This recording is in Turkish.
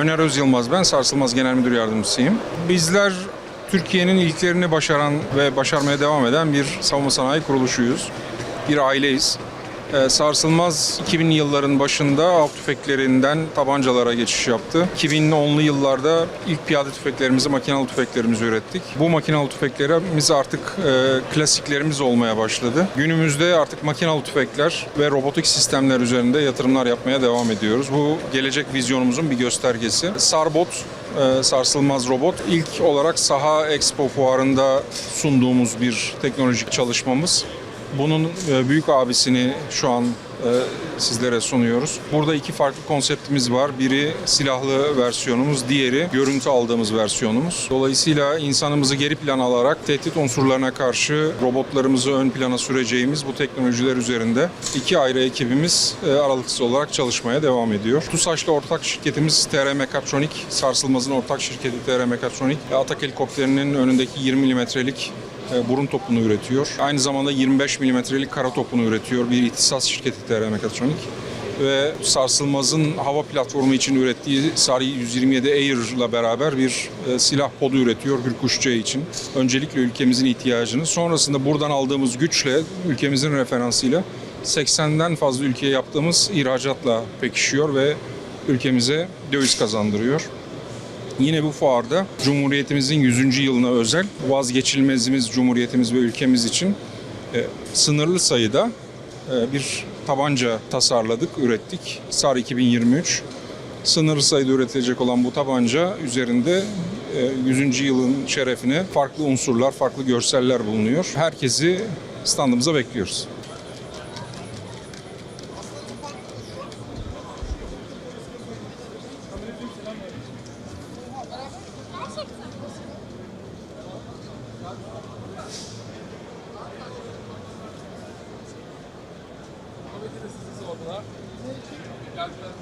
Öner Öz ben, Sarsılmaz Genel Müdür Yardımcısıyım. Bizler Türkiye'nin ilklerini başaran ve başarmaya devam eden bir savunma sanayi kuruluşuyuz. Bir aileyiz. Ee, Sarsılmaz 2000'li yılların başında av tüfeklerinden tabancalara geçiş yaptı. 2010'lu yıllarda ilk piyade tüfeklerimizi, makinalı tüfeklerimizi ürettik. Bu makinalı tüfeklerimiz artık e, klasiklerimiz olmaya başladı. Günümüzde artık makinalı tüfekler ve robotik sistemler üzerinde yatırımlar yapmaya devam ediyoruz. Bu gelecek vizyonumuzun bir göstergesi. Sarbot e, sarsılmaz robot. İlk olarak Saha Expo fuarında sunduğumuz bir teknolojik çalışmamız. Bunun e, büyük abisini şu an e, sizlere sunuyoruz. Burada iki farklı konseptimiz var. Biri silahlı versiyonumuz, diğeri görüntü aldığımız versiyonumuz. Dolayısıyla insanımızı geri plan alarak tehdit unsurlarına karşı robotlarımızı ön plana süreceğimiz bu teknolojiler üzerinde iki ayrı ekibimiz e, aralıksız olarak çalışmaya devam ediyor. TUSAŞ'la ortak şirketimiz TR Mekatronik, Sarsılmaz'ın ortak şirketi TR Mekatronik, Atak helikopterinin önündeki 20 milimetrelik burun topunu üretiyor. Aynı zamanda 25 milimetrelik kara topunu üretiyor. Bir ihtisas şirketi TR Mekatronik. Ve Sarsılmaz'ın hava platformu için ürettiği Sari 127 Air ile beraber bir e, silah podu üretiyor Hürkuşçu için. Öncelikle ülkemizin ihtiyacını, sonrasında buradan aldığımız güçle, ülkemizin referansıyla 80'den fazla ülkeye yaptığımız ihracatla pekişiyor ve ülkemize döviz kazandırıyor. Yine bu fuarda Cumhuriyetimizin 100. yılına özel vazgeçilmezimiz Cumhuriyetimiz ve ülkemiz için e, sınırlı sayıda e, bir tabanca tasarladık, ürettik. SAR 2023. Sınırlı sayıda üretilecek olan bu tabanca üzerinde e, 100. yılın şerefine farklı unsurlar, farklı görseller bulunuyor. Herkesi standımıza bekliyoruz. Ahmet'e de sizi sordular. Geldiler.